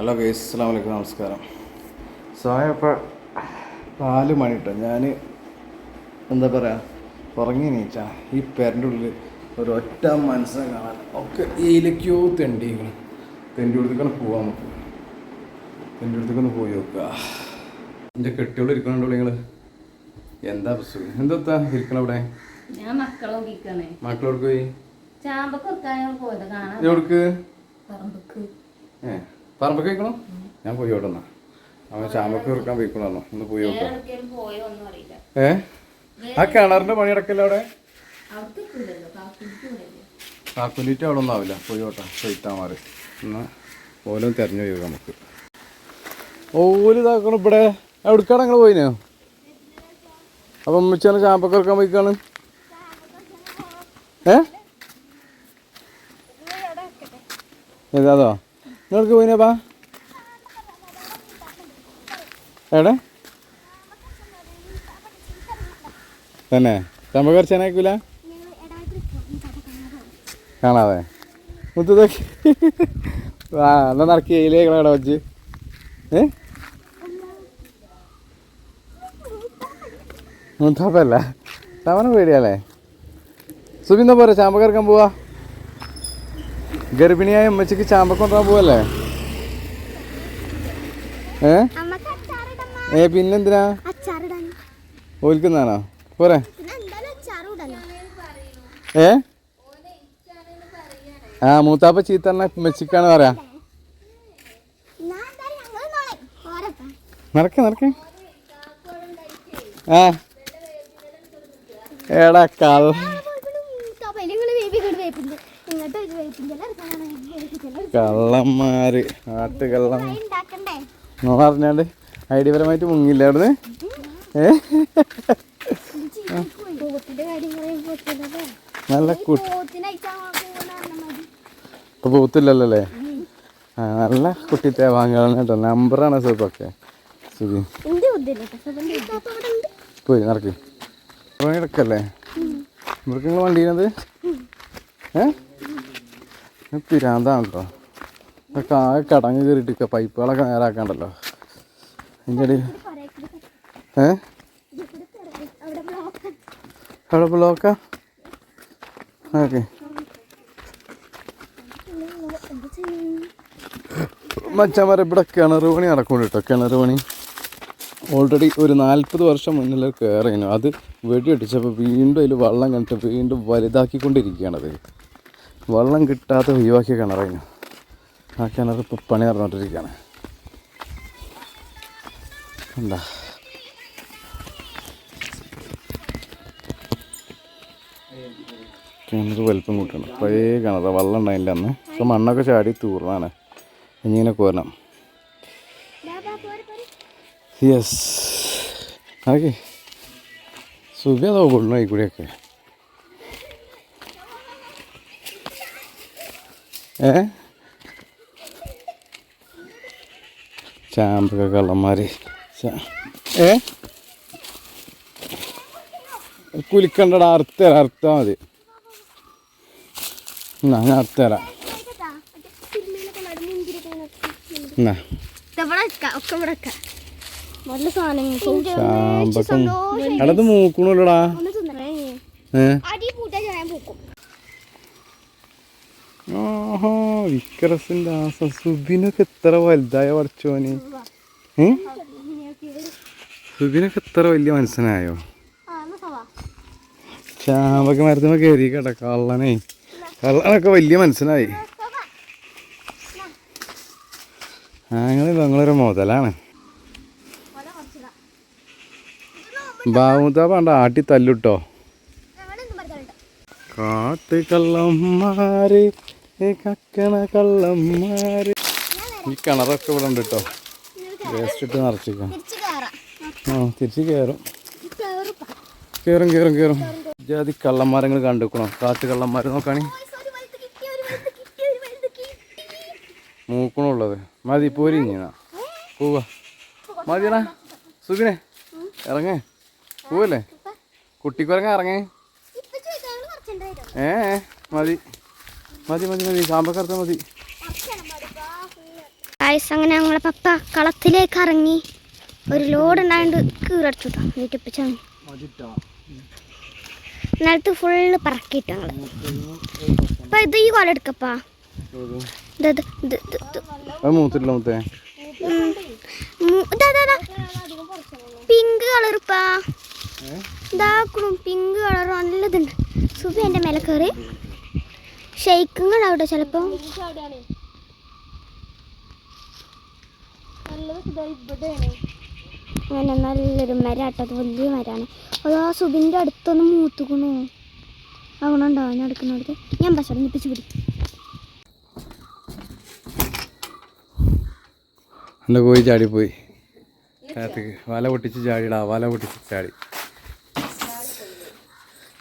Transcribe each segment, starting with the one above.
Hello guys അസ്സാം വലൈക്കും നമസ്കാരം. സമയം ഇപ്പോൾ നാല് മണിട്ടോ? ഞാൻ എന്താ പറയുക ഉറങ്ങി നീച്ചാ ഈ പേരന്റെ ഉള്ളിൽ ഒരൊറ്റ മനസ്സിനെ കാണാൻ ഒക്കെ ഏലക്കോ തെണ്ടിക്കണം തെണ്ടി കൊടുത്തേക്കാണ് പോവാൻ നമുക്ക് തെണ്ടി കൊടുത്തേക്കൊന്ന് പോയി നോക്കുക എന്റെ കെട്ടിയോട് ഇരിക്കണുണ്ടോ നിങ്ങൾ എന്താ പ്രശ്നം? എന്താ ഇരിക്കണം അവിടെ? ഞാൻ മക്കളെ നോക്കിക്കണേ. മക്കളോട് പോയി? ചാമ്പൊക്കെ എവിടേക്ക്? ഏ പറമ്പൊക്കെ കഴിക്കണോ? ഞാൻ പോയി ഓടുന്ന അവൻ ചാമ്പക്ക് ഇറക്കാൻ പോയിക്കണോ ഒന്ന് പോയി നോക്കാം. ഏ? ആ കിണറിന്റെ പണി നടക്കല്ലോ അവിടെ കാക്കുലിറ്റ് അവിടെ ഒന്നും ആവില്ല. പോയി ഓട്ടാ ചോദിച്ചാൽ മാറി. എന്നാ ഓലും തെരഞ്ഞു പോയി നമുക്ക്. ഓൽ ഇതാക്കണം ഇവിടെ. എവിടേക്കാണ് നിങ്ങൾ പോയിനോ? അപ്പം ഉമ്മച്ചാണ് ചാമ്പക്ക ഇറക്കാൻ പോയിക്കാണ്. ഏ? ഏതാതോ നിങ്ങൾക്ക് പോയിനപ്പാ എവിടെ? തന്നെ. ചാമ്പൊക്കെ ഇറച്ചാനാക്കൂല കാണാതെ. മുത്തതൊക്കെ ആ എന്നാ നടക്കി. ഇതിലേക്ക് ഇവിടെ വെച്ച് ഏ? മുത്താപ്പല്ല? തവണ പേടിയാലേ സുബിന്ദ പോരെ? ചാമ്പ പോവാ? ഗർഭിണിയായ ഉമ്മച്ചിക്ക് ചാമ്പ കൊണ്ടുപോകാൻ പോവല്ലേ ഏ. ഏ പിന്നെന്തിനാ. ഓൽക്കുന്നാണോ പോരെ. ഏ ആ മൂത്താപ്പ ചീത്തറിനെ മെച്ചിക്കാണ് പറയാ. നടക്കേ നടക്കേ ആ എടാ കള്ള കള്ളന്മാര് ആട്ട് ഫ്രൈ പറഞ്ഞാണ്ട് ഐഡിയപരമായിട്ട് മുങ്ങില്ല അവിടുന്ന്? നല്ല കുട്ടി പോത്തില്ലല്ലോ ആ നല്ല കുട്ടി തേവാങ്കളാണ് കേട്ടോ. നമ്പറാണ് സുഖമൊക്കെ. പോയി നടക്ക്. കിടക്കല്ലേ മൃഗങ്ങൾ വണ്ടിയത് ഏ? ഇത് പിരാന്താണ് കേട്ടോ ഇതൊക്കെ ആകെ കടങ്ങ് കയറിയിട്ട് പൈപ്പുകളൊക്കെ നേരാക്കണ്ടല്ലോ. അതിന്റെ ഇടയിൽ ഏ. അവിടെ ബ്ലോക്ക്. ഓക്കെ? മച്ചാമാരെ ഇവിടെ കിണർ പണി നടക്കുന്നുണ്ട് കേട്ടോ. കിണർ പണി. ഓൾറെഡി ഒരു നാൽപ്പത് വർഷം മുന്നിൽ കയറിനു അത് വെടിയടിച്ചപ്പോൾ വീണ്ടും അതിൽ വെള്ളം കണ്ടിട്ട് വീണ്ടും വലുതാക്കിക്കൊണ്ടിരിക്കുകയാണത് വെള്ളം കിട്ടാത്ത ഒഴിവാക്കിയ കിണറായിരുന്നു ആ കിണർ ഇപ്പോൾ പണി നടന്നുകൊണ്ടിരിക്കുകയാണ് എന്താ കിണർ വലിപ്പം കൂട്ടണം. പഴയ കിണർ വെള്ളം ഉണ്ടായില്ല അന്ന്. ഇപ്പം മണ്ണൊക്കെ ചാടി തൂർന്നാണ്. ഇങ്ങനെ കോരണം. യെസ് ഓക്കെ സുഖ അതോ കൊള്ളു ഈ കൂടെയൊക്കെ? ഏ? ചാമ്പക കള്ളന്മാര് ചാ- ഏ? കുലിക്കണ്ടട അറുത്തരാ അർത്ഥം മതി. എന്നാ ഞാൻ അറുത്തരാം. എന്നാ. ഇവിടെ വെക്കാം ഒക്കെ ഇവിടെ വെക്കാം. നല്ല സാധനങ്ങൾ ചാമ്പകം എടത് മൂക്കണല്ലോടാ. ഏ അടി പൂട്ടാ ഞാൻ പൂക്കും ഓഹോ വിക്രസിന്റെ ആസ സുബിനൊക്കെ എത്ര വലുതായ പഠിച്ചോന് ഏ? സുബിനൊക്കെ എത്ര വലിയ മനസ്സിനായോ ചാമ്പൊക്കെ മരത്തിന് കയറി കേട്ടോ കള്ളനെ. കള്ളനൊക്കെ വലിയ മനസ്സിനായി അങ്ങനെ ഞങ്ങളൊരു മുതലാണ്. ബാബുത്താ പണ്ട ആട്ടി തല്ലുട്ടോ ഞങ്ങളെന്തും കക്കണ കള്ളന്മാര്. ഈ കിണറൊക്കെ ഇവിടെ ഉണ്ട് കേട്ടോ വേസ്റ്റ് ഇട്ട് നിറച്ചിരിക്കാം. ആ തിരിച്ച് കയറും കേറും കയറും കയറും കയറും ജാതി കള്ളന്മാരങ്ങൾ കണ്ടുക്കണോ. കാറ്റ് കള്ളന്മാർ നോക്കാണി. മൂക്കണുള്ളത്. മതി പോരിഞ്ഞാ പോവാ. മതിയടാ സുബിനെ ഇറങ്ങേ. പോവല്ലേ? കുട്ടിക്കുരങ്ങ ഇറങ്ങേ. ഏ മതി. മതി മതി മതി. ചാമ്പക്കറുത്ത മതി. അങ്ങനെ ഞങ്ങളെ പപ്പ കളത്തിലേക്ക് ഇറങ്ങി. ഒരു ലോഡ് ഉണ്ടായത് കീറടിച്ചു കേട്ടോ വീട്ടിപ്പിച്ചാണ് നിലത്ത് ഫുള്ള് പറക്കിട്ട് ഞങ്ങൾ അപ്പൊ ഇത് ഈ കൊല എടുക്കപ്പാ. മൂത്തേ. പിങ്ക് കളർ ഇപ്പാ. ഇതാക്കണം പിങ്ക് കളർ നല്ലതുണ്ട് സുബി എന്റെ മേലെ കയറി ഷെയ്ക്കുങ്ങൾ ഉണ്ടാവട്ടെ ചിലപ്പോൾ അങ്ങനെ നല്ലൊരു മരട്ടത് വലിയ മരാണ്. അത് ആ സുബിന്റെ അടുത്തൊന്ന് മൂത്തുക്കണു. അവണുണ്ടോ ഞാൻ എടുക്കുന്നിടത്ത് ഞാൻ പക്ഷേ നിപ്പിച്ച് പിടി. എന്റെ കോഴി ചാടിപ്പോയി. കാത്തേക്ക് വല പൊട്ടിച്ച് ചാടിടാ വല പൊട്ടിച്ച് ചാടി.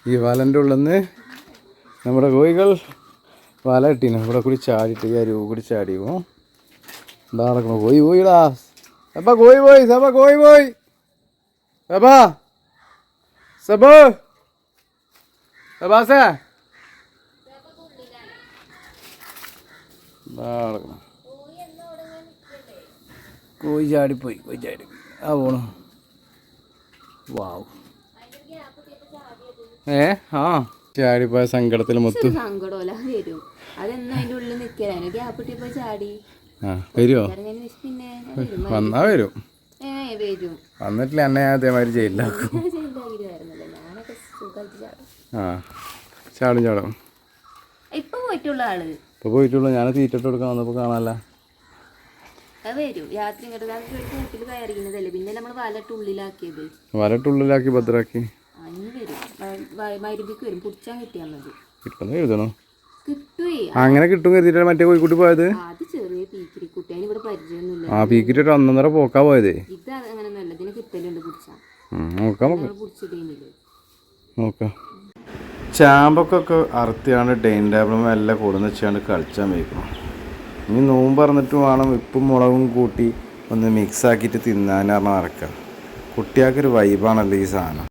ഈ വലന്റെ ഉള്ളിൽ നിന്ന് നമ്മുടെ കോഴികൾ വല ഇട്ടീന്. ഇവിടെ കൂടി ചാടിയിട്ട് ഈ അരുവ് കൂടി ചാടി പോകും എന്താ നടക്കണു കോഴി പോയിടാ സബ കോഴി പോയി സബ കോഴി പോയി. സബ. സബ. സബാസേ. എന്താ നടക്കണു. കോഴി ചാടിപ്പോയി കോഴി ചാടി ആ പോണു. വാവ്. ഏ? ആ. ചാടിപ്പോയ സങ്കടത്തിൽ മൊത്തം. സങ്കടമല്ല വരും. അതെന്നും ഉള്ളിൽ ഗ്യാപ്പ് ചാടി. ആ വരുമോ പിന്നെ വന്നാ വരും. ഏ വരും. വന്നിട്ടില്ല എന്നെ ഞാൻ അതേമാതിരി ജയിലിലാക്കും. ചാടും. ആ ചാടും ചാടും. ഇപ്പൊ പോയിട്ടുള്ള ആൾ? പോയിട്ടുള്ളൂ. ഞാൻ തീറ്റിട്ട് കൊടുക്കാൻ വന്നപ്പോ ഉള്ളിലാക്കിയത്. വലട്ടുള്ളിലാക്കി ഭദ്രാക്കി. വരും മരുമ്പിക്ക് വരും. പുടിച്ചാൻ കിട്ടിയാൽ മതി. കിട്ടുന്ന എഴുതണോ കിട്ടുവേ. അങ്ങനെ കിട്ടും കരുതിട്ടാണ് മറ്റേ കോഴിക്കുട്ടി പോയത്? ആ പീക്കിട്ട് ഒന്നൊന്നര പോക്കാ പോയതേ. നോക്കാം ചാമ്പക്കൊക്കെ അറുത്തിയാണ് ഡൈനിങ് ടേബിളും എല്ലാം കൊടുന്ന് വെച്ചാണ്ട് കളിച്ചാൻ വയ്ക്കണം. ഇനി നോമ്പ് പറഞ്ഞിട്ട് വേണം ഉപ്പും മുളകും കൂട്ടി ഒന്ന് മിക്സ് ആക്കിയിട്ട് തിന്നാൻ പറഞ്ഞാൽ നടക്കുക കുട്ടികൾക്കൊരു വൈബാണല്ലോ ഈ സാധനം.